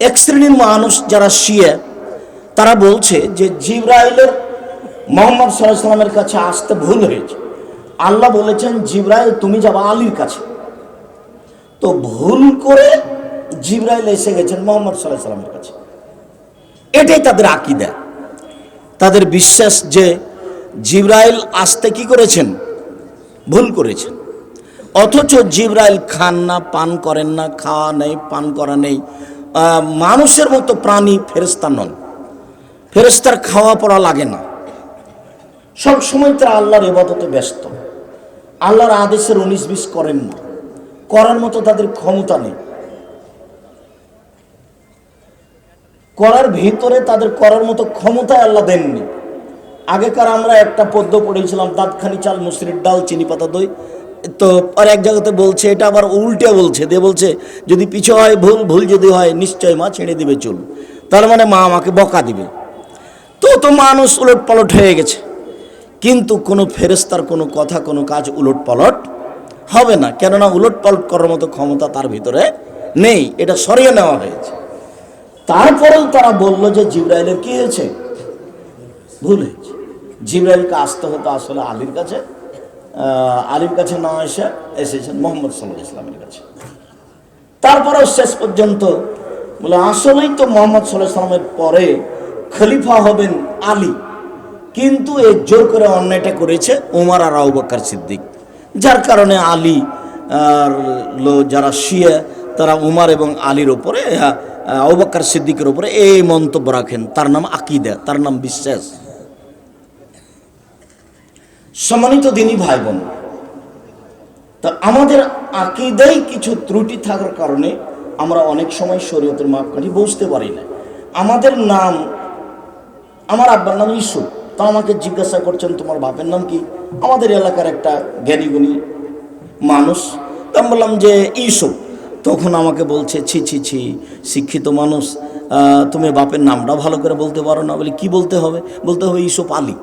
এক শ্রেণির মানুষ যারা শিয়া, তারা বলছে যে জিব্রাইলের মোহাম্মদ সাল্লামের কাছে আসতে ভুল হয়েছে। আল্লাহ বলেছেন, জিব্রাইল, তুমি যাবা আলীর কাছে। তো ভুল করে জিব্রাইল এসে গেছেন মোহাম্মদ সাল্লাহ সাল্লামের কাছে। এটাই তাদের আকিদা। তাদের বিশ্বাস যে জিব্রাইল আসতে কি করেছেন? ভুল করেছেন। অথচ জিব্রাইল খান না, পান করেন না, খাওয়া নেই, পান করা নেই। মানুষের মতো প্রাণী ফেরেস্তা নন। ফেরেস্তার খাওয়া পড়া লাগে না। সব সময় তারা আল্লাহর এবাদতে ব্যস্ত। আল্লাহর আদেশের উনিশ বিশ করেন না। করার মতো তাদের ক্ষমতা নেই। করার ভিতরে তাদের করার মতো ক্ষমতা আল্লাহ দেননি। আগেকার আমরা একটা পদ্য পড়েছিলাম, দাঁতখানি চাল, মুসরির ডাল, চিনি পাতা দই। তো আর এক জায়গাতে বলছে, এটা আবার উল্টে বলছে, দিয়ে বলছে, যদি পিছু হয় ভুল ভুল যদি হয়, নিশ্চয় মা ছেড়ে দিবে চুল। তার মানে মা আমাকে বকা দিবে। তো তো মানুষ উলট পালট হয়ে গেছে। কিন্তু কোনো ফেরেস্তার কোনো কথা, কোনো কাজ উলট পালট হবে না। কেননা উলট পালট করার মতো ক্ষমতা তার ভিতরে নেই। এটা সরিয়ে নেওয়া হয়েছে। তারপরেও তারা বলল যে জিব্রাইলের কি হয়েছে? ভুল হয়েছে। জিব্রাইলকে আসতে হতো আসলে আলীর কাছে। আলীর কাছে না এসে এসেছেন, মোহাম্মদ সাল্লাহ ইসলামের কাছে। তারপরেও শেষ পর্যন্ত বলে, আসলেই তো মোহাম্মদ সাল্লাহ সাল্লামের পরে খলিফা হবেন আলী। কিন্তু এ জোর করে অন্যায়টা করেছে উমার আর আবু বকর সিদ্দিক। যার কারণে আলী আর যারা শিয়া, তারা উমার এবং আলীর ওপরে বকর সিদ্দিকের ওপরে এই মন্তব্য রাখেন। তার নাম আকিদা, তার নাম বিশ্বাস। সম্মানিত দিনই ভাই বোন তা আমাদের আকিদাই কিছু ত্রুটি থাকার কারণে আমরা অনেক সময় শরীয়তের মাপকাঠি বুঝতে পারি না। আমাদের নাম, আমার আব্বার নাম ইসু। তা আমাকে জিজ্ঞাসা করছেন, তোমার বাপের নাম কি? আমাদের এলাকার একটা জ্ঞানীগুণী মানুষ। তা বললাম যে, ইসু। তখন আমাকে বলছে, ছি ছি ছি, শিক্ষিত মানুষ। তুমি বাপের নামটা ভালো করে বলতে পারো না। বলে, কি বলতে হবে? বলতে হবে ইসুফ আলী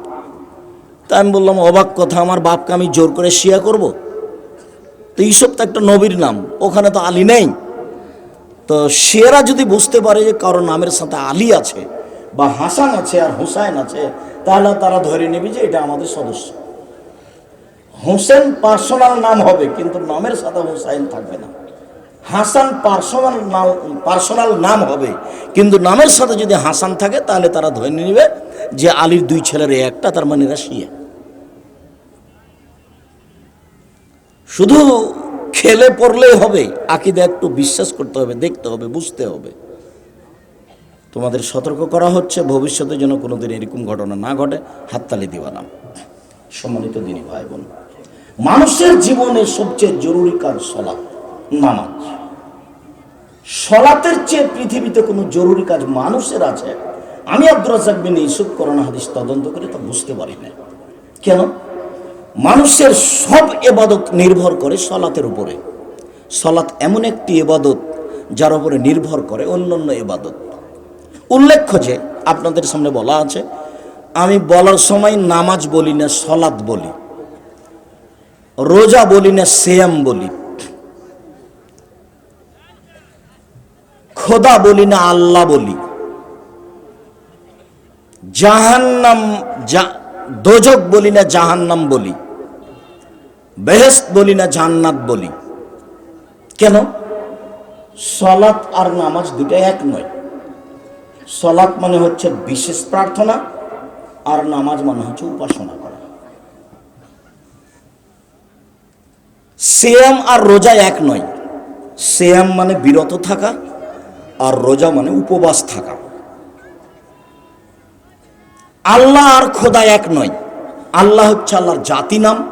তা আমি বললাম, অবাক কথা, আমার বাপকে আমি জোর করে শিয়া করব। তো ইসব তো একটা নবীর নাম, ওখানে তো আলী নেই। তো শিয়ারা যদি বুঝতে পারে যে কারও নামের সাথে আলী আছে, বা হাসান আছে আর হুসাইন আছে, তাহলে তারা ধরে নেবে যে এটা আমাদের সদস্য। হোসেন পার্সোনাল নাম হবে, কিন্তু নামের সাথে হুসাইন থাকবে না। হাসান পার্সোনাল নাম পার্সোনাল নাম হবে, কিন্তু নামের সাথে যদি হাসান থাকে, তাহলে তারা ধরে নেবে যে আলীর দুই ছেলের একটা, তার মানে এরা শিয়া। শুধু খেলে পড়লেই হবে, আকিদে একটু বিশ্বাস করতে হবে, দেখতে হবে, বুঝতে হবে। তোমাদের সতর্ক করা হচ্ছে, ভবিষ্যতে যেন কোনোদিন এরকম ঘটনা না ঘটে, হাততালি দিবা না। সম্মানিত দিনী ভাই বোন মানুষের জীবনে সবচেয়ে জরুরি কাজ সলাপ নামাজ। সলাতের চেয়ে পৃথিবীতে কোনো জরুরি কাজ মানুষের আছে। আমি আব্দুর রাজাক বিন ইসুফ করোনা হাদিস তদন্ত করে তা বুঝতে পারি না কেন? মানুষের সব এবাদত নির্ভর করে সলাতের উপরে। সলাত এমন একটি এবাদত যার উপরে নির্ভর করে অন্য অন্য এবাদত উল্লেখ্য যে, আপনাদের সামনে বলা আছে, আমি বলার সময় নামাজ বলি না সলাৎ বলি। রোজা বলি না, সেয়াম বলি। খোদা বলি না, আল্লাহ বলি। জাহান্নাম দোজক বলি না জাহান্নাম বলি বেহেস্ত বলি না জান্নাত বলি। কেন? সলাৎ আর নামাজ দুটো এক নয়। সলাৎ মানে হচ্ছে বিশেষ প্রার্থনা, আর নামাজ মানে হচ্ছে উপাসনা করা। সেয়াম আর রোজা এক নয়। সেয়াম মানে বিরত থাকা, আর রোজা মানে উপবাস থাকা। আল্লাহ আর খোদা এক নয়। আল্লাহ হচ্ছে আল্লাহর জাতি নাম।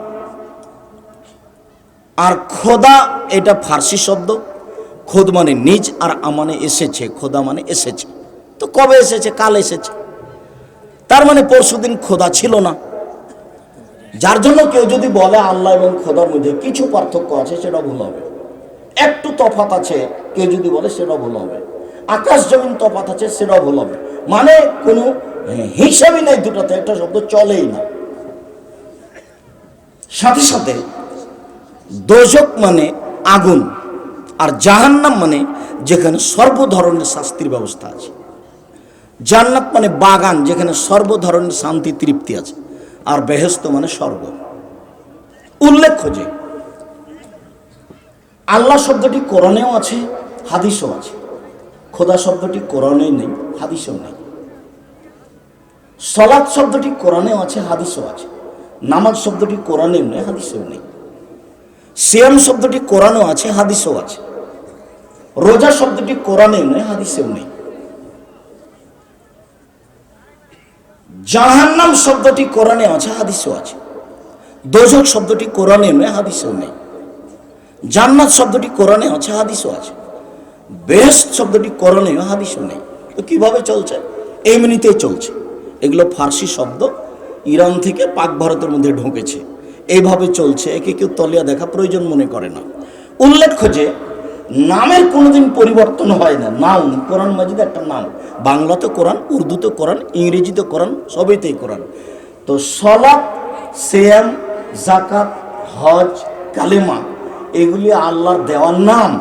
আর খোদা এটা ফার্সি শব্দ। খোদ মানে নিজ আর আমানে এসেছে। খোদা মানে এসেছে। তো কবে এসেছে? কাল এসেছে। তার মানে পরশুদিন খোদা ছিল না। যার জন্য কেউ যদি বলে আল্লাহ এবং খোদার মধ্যে কিছু পার্থক্য আছে, সেটা ভুল হবে। একটু তফাত আছে, কেউ যদি বলে সেটা ভুল হবে। আকাশ জমিন তফাত আছে সেটা ভুল হবে। মানে কোনো হিসাবই নেই দুটাতে, একটা শব্দ চলেই না। সাথে সাথে দোজক মানে আগুন, আর জাহান্নাম মানে যেখানে সর্ব ধরনের শাস্তির ব্যবস্থা আছে। জান্নাত মানে বাগান, যেখানে সর্ব ধরনের শান্তি, তৃপ্তি আছে, আর বেহেস্ত মানে স্বর্গ। উল্লেখ্য যে, আল্লাহ শব্দটি কোরআনেও আছে, হাদিসও আছে। খোদা শব্দটি কোরআনে নেই, হাদিসেও নেই। সলাৎ শব্দটি কোরআনেও আছে, হাদিসও আছে। নামাজ শব্দটি কোরআনেও নেই, হাদিসেও নেই। সিয়াম শব্দটি কোরআনেও আছে, হাদিসেও আছে। রোজা শব্দটি কোরআনেও নেই, হাদিসেও নেই। জাহান্নাম শব্দটি কোরআনে আছে, হাদিসেও আছে। দোজক শব্দটি কোরআনে নেই, হাদিসেও নেই। জান্নাত শব্দটি কোরআনে আছে, হাদিসও আছে। বেস্ট শব্দটি কোরআনে হাদিসও নেই। তো কীভাবে চলছে? এমনিতেই চলছে। এগুলো ফার্সি শব্দ। ইরান থেকে পাক ভারতের মধ্যে ঢুকেছে। এইভাবে চলছে। একে কেউ তলিয়া দেখা প্রয়োজন মনে করে না। উল্লেখ্য যে, নামের কোনোদিন পরিবর্তন হয় না। নাম কোরআন মাজিদ একটা নাম। বাংলাতে কোরআন, উর্দুতে কোরআন, ইংরেজিতে কোরআন সবইতেই কোরআন। তো সলাপ সেয়াম জাকাত হজ, কালেমা, এগুলি আল্লাহর দেওয়ার নাম।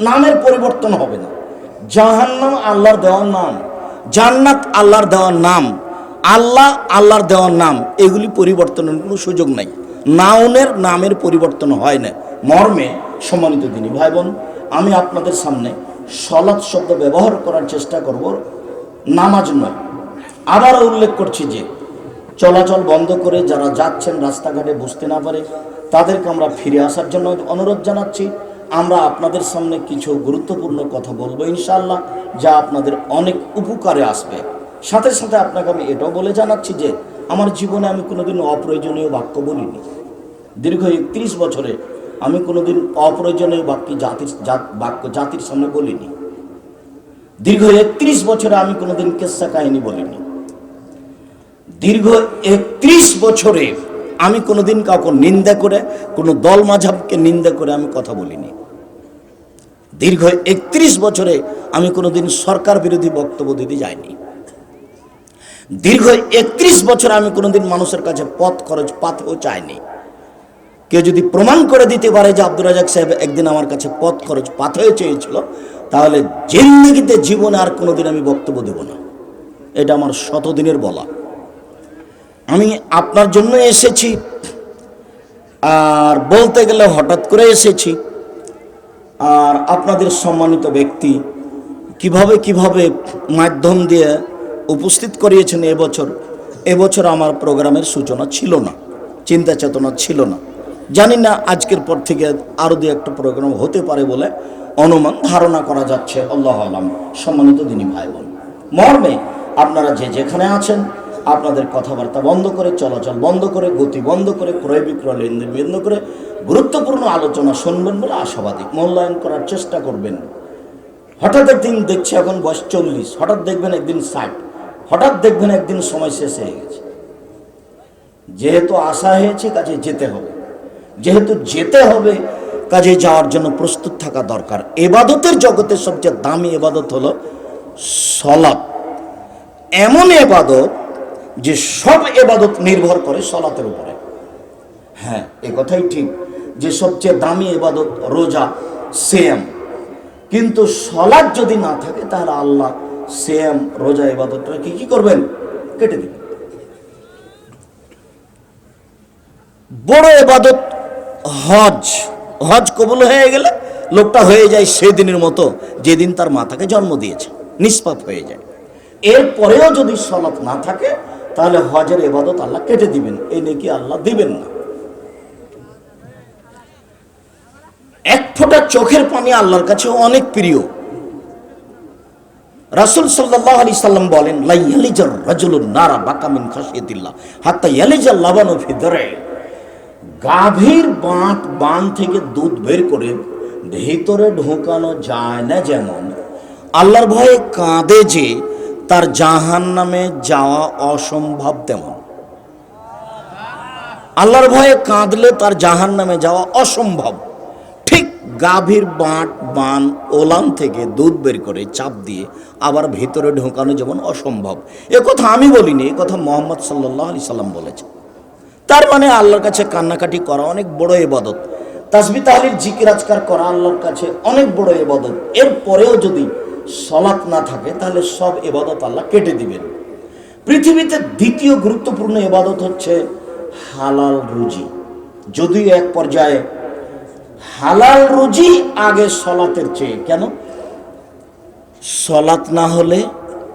নামের পরিবর্তন হবে না। জাহান্নাম আল্লাহর দেওয়ার নাম। জান্নাত আল্লাহর দেওয়ার নাম, আল্লাহ আল্লাহর দেওয়ার নাম, এগুলি পরিবর্তনের কোনো সুযোগ নাই। নাউনের নামের পরিবর্তন হয় না। মর্মে সম্মানিত দিনী ভাই বোন আমি আপনাদের সামনে সলাৎ শব্দ ব্যবহার করার চেষ্টা করব। নামাজ নয়। আবার উল্লেখ করছি যে, চলাচল বন্ধ করে যারা যাচ্ছেন রাস্তাঘাটে বুঝতে না পারে, তাদেরকে আমরা ফিরে আসার জন্য অনুরোধ জানাচ্ছি। আমরা আপনাদের সামনে কিছু গুরুত্বপূর্ণ কথা বলব ইনশাআল্লাহ, যা আপনাদের অনেক উপকারে আসবে। সাথে সাথে আপনাকে আমি এটাও বলে জানাচ্ছি যে, আমার জীবনে আমি কোনোদিন অপ্রয়োজনীয় বাক্য বলিনি। দীর্ঘ একত্রিশ বছরে আমি কোনোদিন অপ্রয়োজনীয় বাক্য জাতির বাক্য জাতির সামনে বলিনি। দীর্ঘ একত্রিশ বছরে আমি কোনোদিন কেসা কাহিনী বলিনি। দীর্ঘ একত্রিশ বছরে আমি কোনোদিন কাউকে নিন্দা করে, কোনো দল মাঝাবকে নিন্দা করে আমি কথা বলিনি। দীর্ঘ একত্রিশ বছরে আমি কোনোদিন সরকার বিরোধী বক্তব্য দিতে যাইনি। দীর্ঘ একত্রিশ বছরে আমি কোনোদিন মানুষের কাছে পথ খরচ পাতেও চাইনি। কেউ যদি প্রমাণ করে দিতে পারে যে আব্দুর রাজাক সাহেব একদিন আমার কাছে পথ খরচ পাথেও চেয়েছিল, তাহলে জিন্দগিতে জীবনে আর কোনোদিন আমি বক্তব্য দেব না। এটা আমার শতদিনের বলা। আমি আপনার জন্য এসেছি। আর বলতে গেলে হঠাৎ করে এসেছি। আর আপনাদের সম্মানিত ব্যক্তি কীভাবে কীভাবে মাধ্যম দিয়ে উপস্থিত করিয়েছেন এবছর এবছর আমার প্রোগ্রামের সূচনা ছিল না, চিন্তা চেতনা ছিল না। জানি না আজকের পর থেকে আরও দু একটা প্রোগ্রাম হতে পারে বলে অনুমান ধারণা করা যাচ্ছে। আল্লাহ আলাম। সম্মানিত দিনী ভাই বোন, মর্মে আপনারা যে যেখানে আছেন আপনাদের কথাবার্তা বন্ধ করে, চলাচল বন্ধ করে, গতি বন্ধ করে, ক্রয় বিক্রয় লেনদেন বন্ধ করে গুরুত্বপূর্ণ আলোচনা শুনবেন বলে আশাবাদী। মূল্যায়ন করার চেষ্টা করবেন। হঠাৎ একদিন দেখছি এখন বয়স চল্লিশ। হঠাৎ দেখবেন একদিন ষাট। হঠাৎ দেখবেন একদিন সময় শেষ হয়ে গেছে। যেহেতু আশা হয়েছে, কাজে যেতে হবে। যেহেতু যেতে হবে, কাজে যাওয়ার জন্য প্রস্তুত থাকা দরকার। এবাদতের জগতের সবচেয়ে দামি এবাদত হলো সলাপ এমন এবাদত যে সব এবাদত নির্ভর করে সলাতের উপরে। হ্যাঁ এ কথাই ঠিক যে সবচেয়ে দামি এবাদত রোজা সেম কিন্তু সলাদ যদি না থাকে, তাহলে আল্লাহ সেম রোজা, এবাদতটা কি কি করবেন? কেটে দিবেন। বড় এবাদত হজ। হজ কবুল হয়ে গেলে লোকটা হয়ে যায় সেদিনের মতো, যেদিন তার মাতাকে জন্ম দিয়েছে, নিষ্পাপ হয়ে যায়। এরপরেও যদি সলাৎ না থাকে তাহলে হজের এবাদত আল্লাহ কেটে দিবেন। এই নাকি আল্লাহ দিবেন না। এক ফোঁটা চোখের পানি আল্লাহর কাছে অনেক প্রিয়। রাসুল সাল্লাহ সাল্লাম বলেন নারা বাকামিন ভিতরে গাভীর থেকে দুধ বের করে ভিতরে ঢোকানো যায় না যেমন। আল্লাহর ভয়ে কাঁদে যে তার জাহান নামে যাওয়া অসম্ভব তেমন। আল্লাহর ভয়ে কাঁদলে তার জাহান নামে যাওয়া অসম্ভব। ঠিক গাভীর বাঁট, বান ওলান থেকে দুধ বের করে চাপ দিয়ে আবার ভিতরে ঢোকানো যেমন অসম্ভব। এ কথা আমি বলিনি, এ কথা মোহাম্মদ সাল্লাহ আলি সাল্লাম বলেছেন। তার মানে আল্লাহর কাছে কান্নাকাটি করা অনেক বড় এবাদত তাসবি তাহলিল জিকির আজকার করা আল্লাহর কাছে অনেক বড় এবাদত এরপরেও যদি সলাৎ না থাকে, তাহলে সব এবাদত আল্লাহ কেটে দিবেন। পৃথিবীতে দ্বিতীয় গুরুত্বপূর্ণ এবাদত হচ্ছে হালাল রুজি। যদিও এক পর্যায়ে হালাল রুজি আগে সলাতের চেয়ে, কেন? সলাৎ না হলে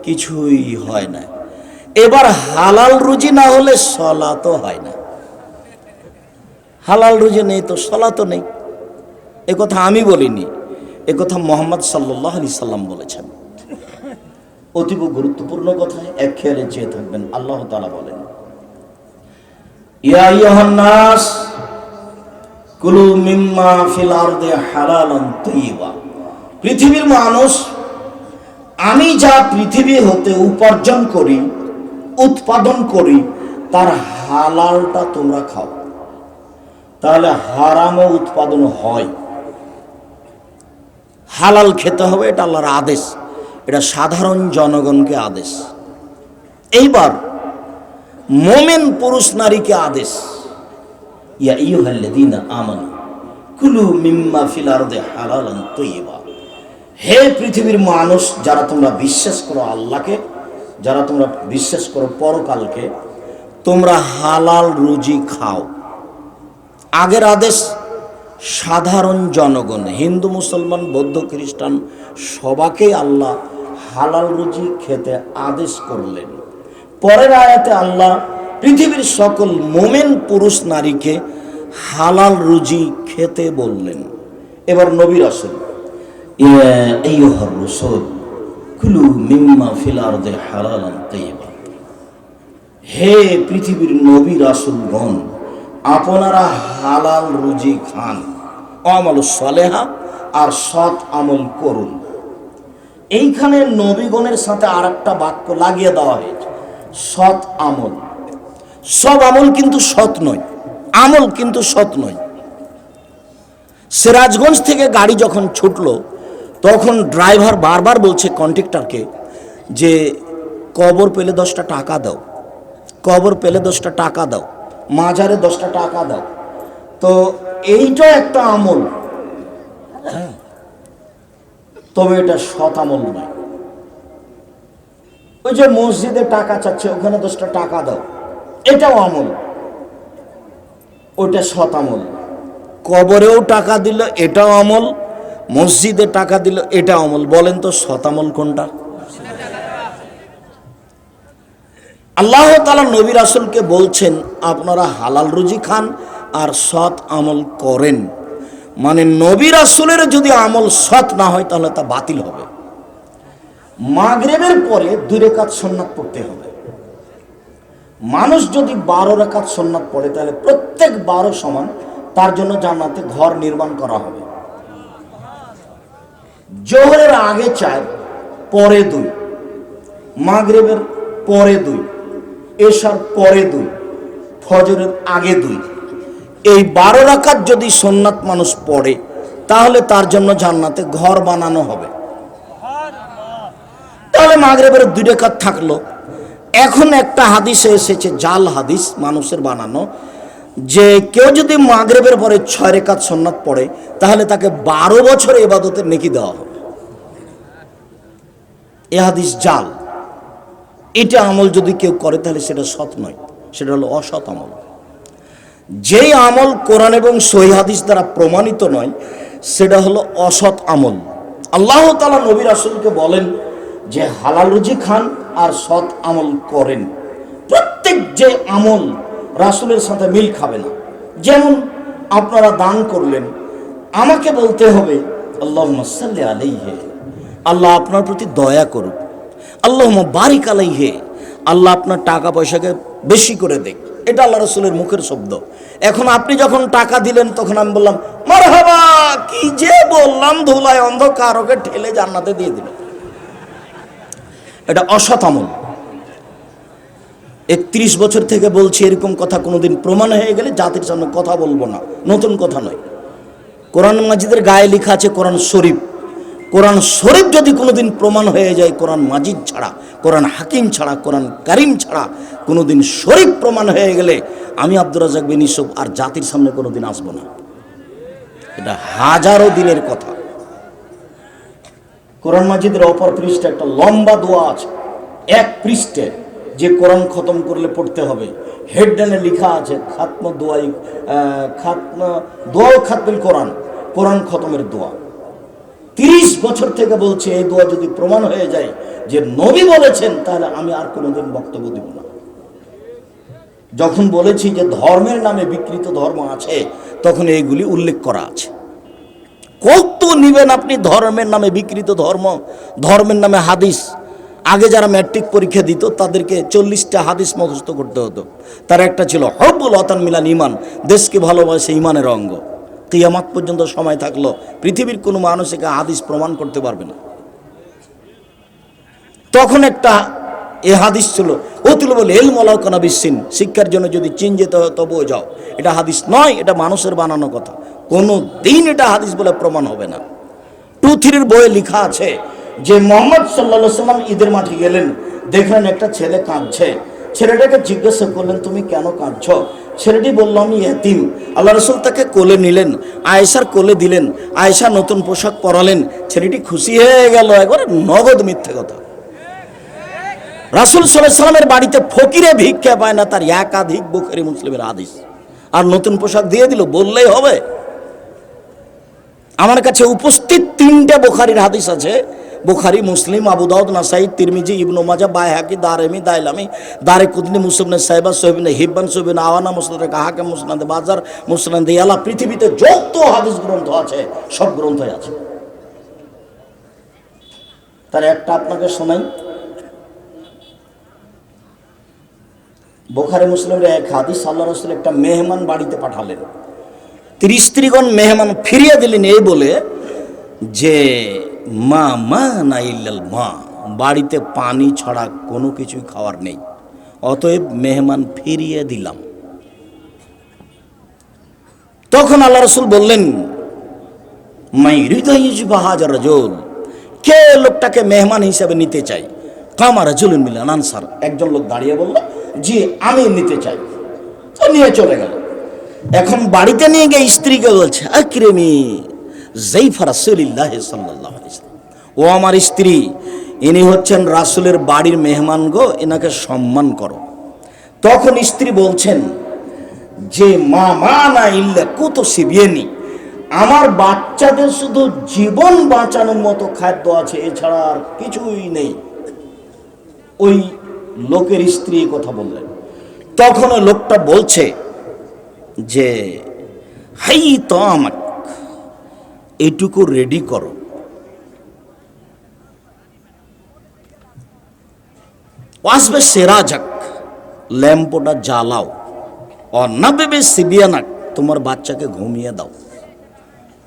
কিছুই হয় না। এবার হালাল রুজি না হলে সলাতও হয় না। হালাল রুজি নেই তো সলাতও নেই। কথা আমি বলিনি। এ কথা মোহাম্মদ সাল্লাহ আলি সাল্লাম বলেছেন। অতীব গুরুত্বপূর্ণ কথা, এক খেয়ালে চেয়ে থাকবেন, আল্লাহ তালা বলেন, ইয়া আইয়ুহান কুলু মিম্মা ফিল আরদে হালালান তৈবা পৃথিবীর মানুষ, আমি যা পৃথিবী হতে উপার্জন করি, উৎপাদন করি, তার হালালটা তোমরা খাও। তাহলে হারামও উৎপাদন হয়। হালাল খেতে হবে, এটা আল্লাহর আদেশ। এটা সাধারণ জনগণকে আদেশ। এইবার মোমেন পুরুষ নারীকে আদেশ। ইয়া ইয়ুহাল্লাযীনা আমানু, কুলু মিম্মা ফিল আরদি হালালান তাইয়্যিবা হে পৃথিবীর মানুষ, যারা তোমরা বিশ্বাস করো আল্লাহকে, যারা তোমরা বিশ্বাস করো পরকালকে, তোমরা হালাল রুজি খাও। আগের আদেশ সাধারণ জনগণ, হিন্দু, মুসলমান, বৌদ্ধ, খ্রিস্টান, সবাকেই আল্লাহ হালাল রুজি খেতে আদেশ করলেন। পরের আয়াতে আল্লাহ পৃথিবীর সকল মোমেন পুরুষ নারীকে হালাল রুজি খেতে বললেন। এবার নবীর আসল। এই রসুল, কুলু মিম্মা ফিলার দে তাইয়্যিবা হে পৃথিবীর নবী রাসুলগণ আপনারা হালাল রুজি খান। আমল সালেহা, আর সৎ আমল করুন। এইখানে নবীগণের সাথে আর একটা বাক্য লাগিয়ে দেওয়া হয়েছে, সৎ আমল। সব আমল কিন্তু সৎ নয়, আমল কিন্তু সৎ নয়। সিরাজগঞ্জ থেকে গাড়ি যখন ছুটলো, তখন ড্রাইভার বারবার বলছে কন্ট্রাক্টরকে যে, কবর পেলে দশটা টাকা দাও, কবর পেলে দশটা টাকা দাও, মাজারে দশটা টাকা দাও। তো এইটা একটা আমল। হ্যাঁ। তবে এটা সৎ আমল নয়। ওই যে মসজিদে টাকা চাচ্ছে, ওখানে দশটা টাকা দাও, এটাও আমল। ওইটা সৎ আমল। কবরেও টাকা দিল, এটাও আমল। মসজিদে টাকা দিল এটা আমল। বলেন তো আমল কোনটা? আল্লাহ তালা নবী রাসুলকে বলছেন, আপনারা হালাল রুজি খান আর সৎ আমল করেন। মানে নবী রাসুলের যদি আমল সৎ না হয়, তাহলে তা বাতিল হবে। মাগরেবের পরে দুই রেখাত সন্ন্যাত পড়তে হবে। মানুষ যদি বারো রেখাত সন্ন্যাত পড়ে, তাহলে প্রত্যেক বারো সমান তার জন্য জান্নাতে ঘর নির্মাণ করা হবে। জোহরের আগে চার পরে দুই। মাগরেবের পরে দুই। এশার পরে দুই। ফজরের আগে দুই। এই বারো রাকাত যদি সোননাথ মানুষ পড়ে, তাহলে তার জন্য জান্নাতে ঘর বানানো হবে। তাহলে মাগরেবের দুই রেখাত থাকল। এখন একটা হাদিসে এসেছে, জাল হাদিস মানুষের বানানো, যে কেউ যদি মাগরেবের পরে ছয় রেখাত সোননাথ পড়ে, তাহলে তাকে বারো বছর এবাদতের নেকি দেওয়া হবে। এ হাদিস জাল। এটা আমল যদি কেউ করে, তাহলে সেটা সৎ নয়, সেটা হলো অসৎ আমল। যেই আমল কোরআন এবং হাদিস দ্বারা প্রমাণিত নয়, সেটা হলো অসৎ আমল। আল্লাহ তালা নবী রাসুলকে বলেন যে, হালাল রুজি খান আর সৎ আমল করেন। প্রত্যেক যে আমল রাসুলের সাথে মিল খাবে না। যেমন আপনারা দান করলেন, আমাকে বলতে হবে আল্লাহ সাল্লি আলাইহে। আল্লাহ আপনার প্রতি দয়া করুক। আল্লাহ বারিক আলাইহে। আল্লাহ আপনার টাকা পয়সাকে বেশি করে দেখ। এটা আল্লাহ রসুলের মুখের শব্দ। এখন আপনি যখন টাকা দিলেন, তখন আমি বললাম মার হাবা কি যে বললাম, ধুলায় অন্ধকার, ওকে ঠেলে জান্নাতে দিয়ে দিল। এটা অসৎ আমল। একত্রিশ বছর থেকে বলছি এরকম কথা কোনোদিন প্রমাণ হয়ে গেলে জাতির সামনে কথা বলব না। নতুন কথা নয়। কোরআন মাজিদের গায়ে লেখা আছে কোরআন শরীফ। কোরআন শরীফ যদি কোনোদিন প্রমাণ হয়ে যায়, কোরআন মাজিদ ছাড়া, কোরআন হাকিম ছাড়া, কোরআন কারিম ছাড়া কোনোদিন শরীফ প্রমাণ হয়ে গেলে আমি আব্দুর রাজাক বিন ইসুফ আর জাতির সামনে কোনোদিন আসব না। এটা হাজারো দিনের কথা। কোরআন মাজিদের অপর পৃষ্ঠে একটা লম্বা দোয়া আছে। এক পৃষ্ঠে যে কোরআন খতম করলে পড়তে হবে। হেডডানে লেখা আছে, খাতম দোয়াই খাতম, দোয়াও খাতমিল কোরআন। কোরআন খতমের দোয়া। তিরিশ বছর থেকে বলছে, এই দোয়া যদি প্রমাণ হয়ে যায় যে নবী বলেছেন, তাহলে আমি আর কোনোদিন বক্তব্য দিব না। যখন বলেছি যে ধর্মের নামে বিকৃত ধর্ম আছে, তখন এইগুলি উল্লেখ করা আছে। কত নিবেন আপনি ধর্মের নামে বিকৃত ধর্ম, ধর্মের নামে হাদিস? আগে যারা ম্যাট্রিক পরীক্ষা দিত, তাদেরকে চল্লিশটা হাদিস মুখস্থ করতে হতো। তার একটা ছিল হব্বুল অতান মিলান ইমান, দেশকে ভালোবাসে ইমানের অঙ্গ। কিয়ামাত পর্যন্ত সময় থাকল, পৃথিবীর কোনো মানুষ একে হাদিস প্রমাণ করতে পারবে না। তখন একটা এ হাদিস ছিল অতুল বলে এল মলাউকানা বিসিন শিক্ষার জন্য যদি চীন যেতে হয় তবুও যাও। এটা হাদিস নয়, এটা মানুষের বানানো কথা। কোনো দিন এটা হাদিস বলে প্রমাণ হবে না। টু থ্রির বইয়ে লেখা আছে যে মোহাম্মদ সাল্লা সাল্লাম ঈদের মাঠে গেলেন, দেখলেন একটা ছেলে কাঁদছে। ছেলেটাকে জিজ্ঞাসা করলেন, তুমি কেন কাঁদছ? ছেলেটি বলল, আমি এতিম। আল্লাহ রসুল তাকে কোলে নিলেন, আয়েশার কোলে দিলেন, আয়েশা নতুন পোশাক পরালেন, ছেলেটি খুশি হয়ে গেল, একবার নগদ মিথ্যে কথা। রাসুল সাল্লামের বাড়িতে ফকিরে ভিক্ষা পায় না, তার একাধিক বুখারি মুসলিমের আদিস আর নতুন পোশাক দিয়ে দিল, বললেই হবে। আমার কাছে উপস্থিত তিনটা বোখারির হাদিস আছে বুখারি, মুসলিম, আবু দাউদ নাসাই তিরমিজি, ইবনু মাজা বায়হাকি দারেমি দাইলামি, দারে কুদনি, মুসলিম সাহেবা সোহবিন হিব্বান সোহবিন আওয়ানা মুসলাদ কাহাকে মুসলাদ বাজার মুসলাদ ইয়ালা পৃথিবীতে যত হাদিস গ্রন্থ আছে, সব গ্রন্থই আছে। তার একটা আপনাকে শোনাই। বোখারি মুসলিমের এক হাদিস আল্লাহ রসুল একটা মেহমান বাড়িতে পাঠালেন। তিরিশ স্ত্রীগণ মেহমান ফিরিয়ে দিলেন এই বলে যে মা মা না ইল্লাল মা। বাড়িতে পানি ছাড়া কোনো কিছুই খাওয়ার নেই। অতএব মেহমান ফিরিয়ে দিলাম। তখন আল্লাহ রসুল বললেন, মাই হৃদয় বাহাজার রজল, কে লোকটাকে মেহমান হিসাবে নিতে চাই কামার রাজুলুন মিলান আনসার। একজন লোক দাঁড়িয়ে বলল, জি, আমি নিতে চাই। নিয়ে চলে গেল। এখন বাড়িতে নিয়ে গিয়ে স্ত্রীকে বলছে, আক্রেমি জৈফা রাসুলিল্লাহ সাল্লাহ ও আমার স্ত্রী, ইনি হচ্ছেন রাসুলের বাড়ির মেহমান গো এনাকে সম্মান করো। তখন স্ত্রী বলছেন, যে মা মা না ইল্লা কত সিবিয়েনি, আমার বাচ্চাদের শুধু জীবন বাঁচানোর মতো খাদ্য আছে, এছাড়া আর কিছুই নেই। ওই লোকের স্ত্রী কথা বললেন। তখন লোকটা বলছে যে হাই তো আমাক এইটুকু রেডি করো। আসবে সেরা যাক ল্যাম্পটা জ্বালাও। অন্নাবেবে সিবিয়ানাক, তোমার বাচ্চাকে ঘুমিয়ে দাও।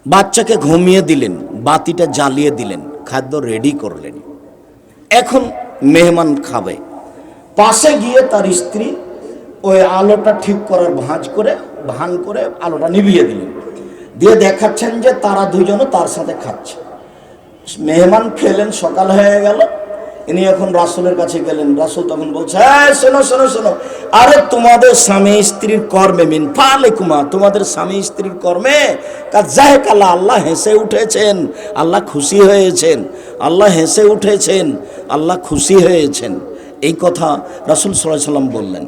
বাচ্চাকে ঘুমিয়ে দিলেন, বাতিটা জ্বালিয়ে দিলেন, খাদ্য রেডি করলেন। এখন মেহমান খাবে। পাশে গিয়ে তার স্ত্রী ওই আলোটা ঠিক করার ভাঁজ করে ভান করে আলোটা নিভিয়ে দিলেন। দিয়ে দেখাচ্ছেন যে তারা দুজনও তার সাথে খাচ্ছে। মেহমান খেলেন, সকাল হয়ে গেল। ইনি এখন রাসুলের কাছে গেলেন। রাসুল তখন বলছে হ্যাঁ শোনো শোনো শোনো। আরে তোমাদের স্বামী স্ত্রীর কর্মে, মিন ফালে কুমা তোমাদের স্বামী স্ত্রীর কর্মে কাজাহে কালা, আল্লাহ হেসে উঠেছেন। আল্লাহ খুশি হয়েছেন। আল্লাহ হেসে উঠেছেন। আল্লাহ খুশি হয়েছেন। এই কথা রাসুল সাল্লাম বললেন।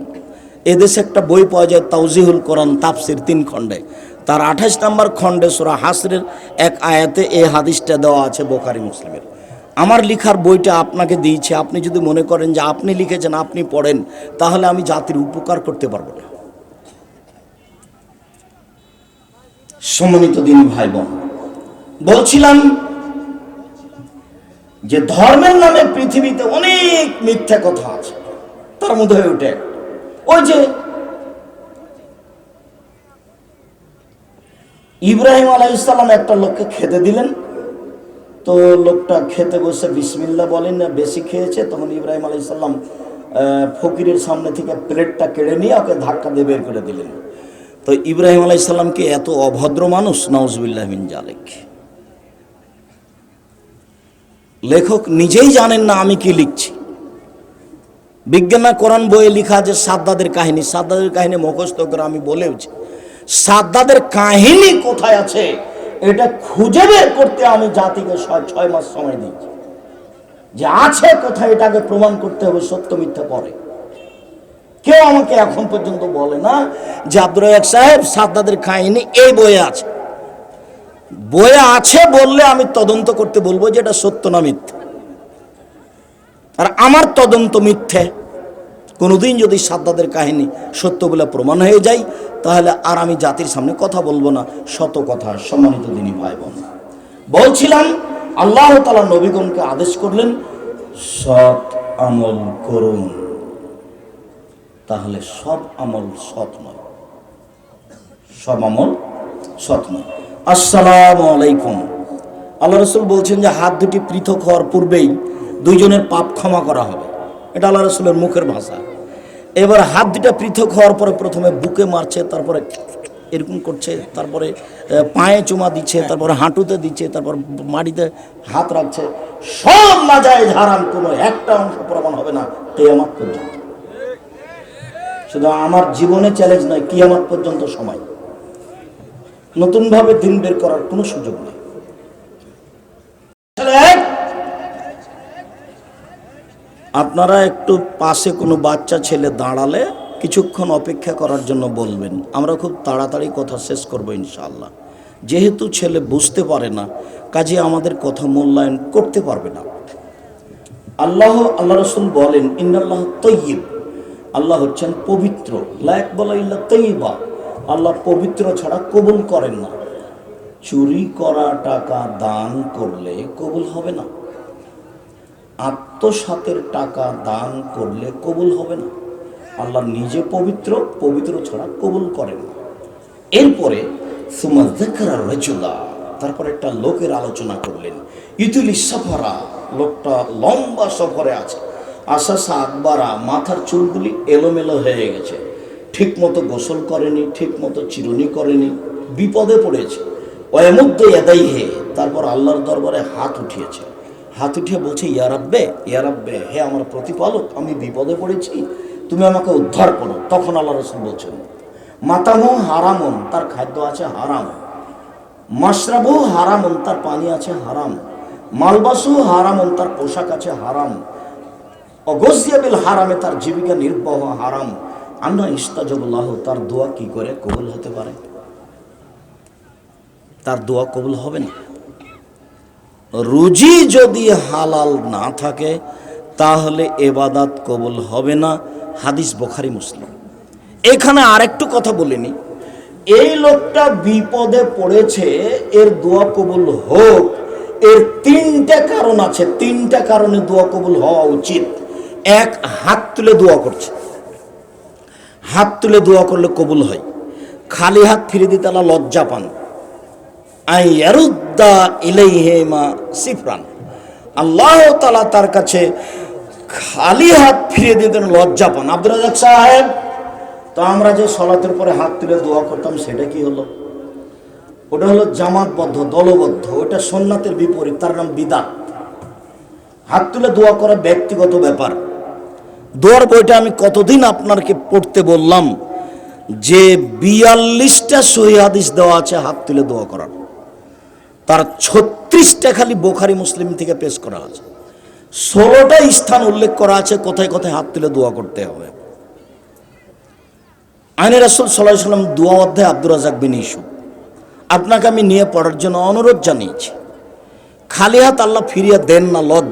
এদেশে একটা বই পাওয়া যায় তাউজিহুল কোরআন, তাফসির তিন খণ্ডে। তার আঠাশ নম্বর খণ্ডে সুরা হাসরের এক আয়াতে এই হাদিসটা দেওয়া আছে বোখারি মুসলিমের। আমার লিখার বইটা আপনাকে দিয়েছে, আপনি যদি মনে করেন যে আপনি লিখেছেন, আপনি পড়েন, তাহলে আমি জাতির উপকার করতে পারব না। সম্মানিত দিন ভাই বোন বলছিলাম যে ধর্মের নামে পৃথিবীতে অনেক মিথ্যা কথা আছে, তার মধ্যে ওঠে ওই যে ইব্রাহিম আলাইসাল্লাম একটা লোককে খেতে দিলেন। তো লোকটা খেতে বসে বিসমিল্লা বলেন, না, বেশি খেয়েছে? তখন ইব্রাহিম আলাইসাল্লাম ফকিরের সামনে থেকে প্লেটটা কেড়ে নিয়ে ওকে ধাক্কা দিয়ে বের করে দিলেন। তো ইব্রাহিম আলাইসাল্লামকে এত অভদ্র মানুষ নওয়াজবিল্লাহ মিন জালেক লেখক নিজেই জানেন না আমি কি লিখছি। বিজ্ঞানা কোরআন বইয়ে লিখা যে সাদ্দাদের কাহিনী। সাদ্দাদের কাহিনী মুখস্থ করে আমি বলেওছি। সাদ্দাদের কাহিনী কোথায় আছে, এটা খুঁজে বের করতে আমি জাতিকে ছয় মাস সময় দিয়েছি। যে আছে কোথায় এটাকে প্রমাণ করতে হবে, সত্য মিথ্যা পরে। কেউ আমাকে এখন পর্যন্ত বলে না যে আব্দুর সাহেব সাদ্দাদের কাহিনী এই বইয়ে আছে। বইয়ে আছে বললে আমি তদন্ত করতে বলব যে এটা সত্য না মিথ্যে। আর আমার তদন্ত মিথ্যে। কোনোদিন যদি সাদ্দাদের কাহিনী সত্য বলে প্রমাণ হয়ে যায়, তাহলে আর আমি জাতির সামনে কথা বলব না। শত কথা, সম্মানিত দিনী ভাই বোন বলছিলাম, আল্লাহ তালা নবীগণকে আদেশ করলেন, সৎ আমল করুন। তাহলে সব আমল সৎ নয়। সব আমল সৎ নয়। আসসালাম আলাইকুম। আল্লাহ রসুল বলছেন যে, হাত দুটি পৃথক হওয়ার পূর্বেই দুইজনের পাপ ক্ষমা করা হবে। এটা আল্লাহ রসুলের মুখের ভাষা। এবার হাত দুটা পৃথক হওয়ার পরে প্রথমে বুকে মারছে, তারপরে এরকম করছে, তারপরে পায়ে চুমা দিচ্ছে, তারপরে হাঁটুতে দিচ্ছে, তারপর মাটিতে হাত রাখছে। সব না যায় কোনো একটা অংশ প্রমাণ হবে না কেয়ামাত পর্যন্ত। শুধু আমার জীবনে চ্যালেঞ্জ নয়, কিয়ামাত পর্যন্ত সময়। নতুনভাবে দিন বের করার কোনো সুযোগ নেই তাহলে এক, আপনারা একটু পাশে কোনো বাচ্চা ছেলে দাঁড়ালে কিছুক্ষণ অপেক্ষা করার জন্য বলবেন। আমরা খুব তাড়াতাড়ি কথা শেষ করব ইনশাল্লাহ যেহেতু ছেলে বুঝতে পারে না, কাজে আমাদের কথা মূল্যায়ন করতে পারবে না। আল্লাহ আল্লাহ রসুল বলেন, ইন্নাল্লাহ তৈয়ব। আল্লাহ হচ্ছেন পবিত্র। লায়ক বলা ইল্লা তৈবা আল্লাহ পবিত্র ছাড়া কবুল করেন না। চুরি করা টাকা দান করলে কবুল হবে না। আত্মসাতের টাকা দান করলে কবুল হবে না। আল্লাহ নিজে পবিত্র পবিত্র ছাড়া কবুল করেন না। এরপরে সুমা জাকরা রাজুলা, তারপর একটা লোকের আলোচনা করলেন। ইতুলি সফরা লোকটা লম্বা সফরে আছে। আশাসা আকবারা মাথার চুলগুলি এলোমেলো হয়ে গেছে। ঠিক মতো গোসল করেনি ঠিক মতো চিরুনি করেনি, বিপদে পড়েছে। অয়মুদ্দ এদাই হে তারপর আল্লাহর দরবারে হাত উঠিয়েছে। হাত উঠিয়ে বলছে ইয়ারাব্বে ইয়ারাব্বে হে আমার প্রতিপালক, আমি বিপদে পড়েছি, তুমি আমাকে উদ্ধার করো। তখন আল্লাহ রসুল বলছেন, মাতামো হারামন, তার খাদ্য আছে হারাম। মাশরাবু হারামন, তার পানি আছে হারাম। মালবাসু হারামন, তার পোশাক আছে হারাম। অগজিয়াবিল হারামে, তার জীবিকা নির্বাহ হারাম। আন্না ইস্তাজবুল্লাহ তার দোয়া কি করে কবুল হতে পারে? তার দোয়া কবুল হবে না। রুজি যদি হালাল না থাকে, তাহলে এবাদাত কবুল হবে না। হাদিস বোখারি, মুসলিম। এখানে আরেকটু কথা বলিনি এই লোকটা বিপদে পড়েছে, এর দোয়া কবুল হোক। এর তিনটা কারণ আছে। তিনটা কারণে দোয়া কবুল হওয়া উচিত। এক, হাত তুলে দোয়া করছে। হাত তুলে দোয়া করলে কবুল হয়। খালি হাত ফিরে দিতে লজ্জা পান। আইয়ারুদ্দা ইলাইহেমা সিফরান। আল্লাহ তালা তার কাছে খালি হাত ফিরিয়ে দিতেন লজ্জা পান। আব্দুল রাজাক সাহেব, তো আমরা যে সলাতের পরে হাত তুলে দোয়া করতাম, সেটা কি হলো? ওটা হলো জামাতবদ্ধ, দলবদ্ধ, ওটা সোননাথের বিপরীত, তার নাম বিদাত। হাত তুলে দোয়া করা ব্যক্তিগত ব্যাপার। দোয়ার বইটা আমি কতদিন আপনাকে পড়তে বললাম, যে বিয়াল্লিশটা সহি হাদিস দেওয়া আছে, হাত তুলে দোয়া করার। তার ছত্রিশটা খালি বোখারি মুসলিম থেকে পেশ করা আছে। ষোলোটা স্থান উল্লেখ করা আছে, কোথায় কোথায় হাত তুলে দোয়া করতে হবে। আইনের রাসুল সাল্লাহ সাল্লাম দোয়া অধ্যায় আব্দুর রাজাক বিন ইসু। আপনাকে আমি নিয়ে পড়ার জন্য অনুরোধ জানিয়েছি। খালি হাত আল্লাহ ফিরিয়ে দেন না, লজ্জা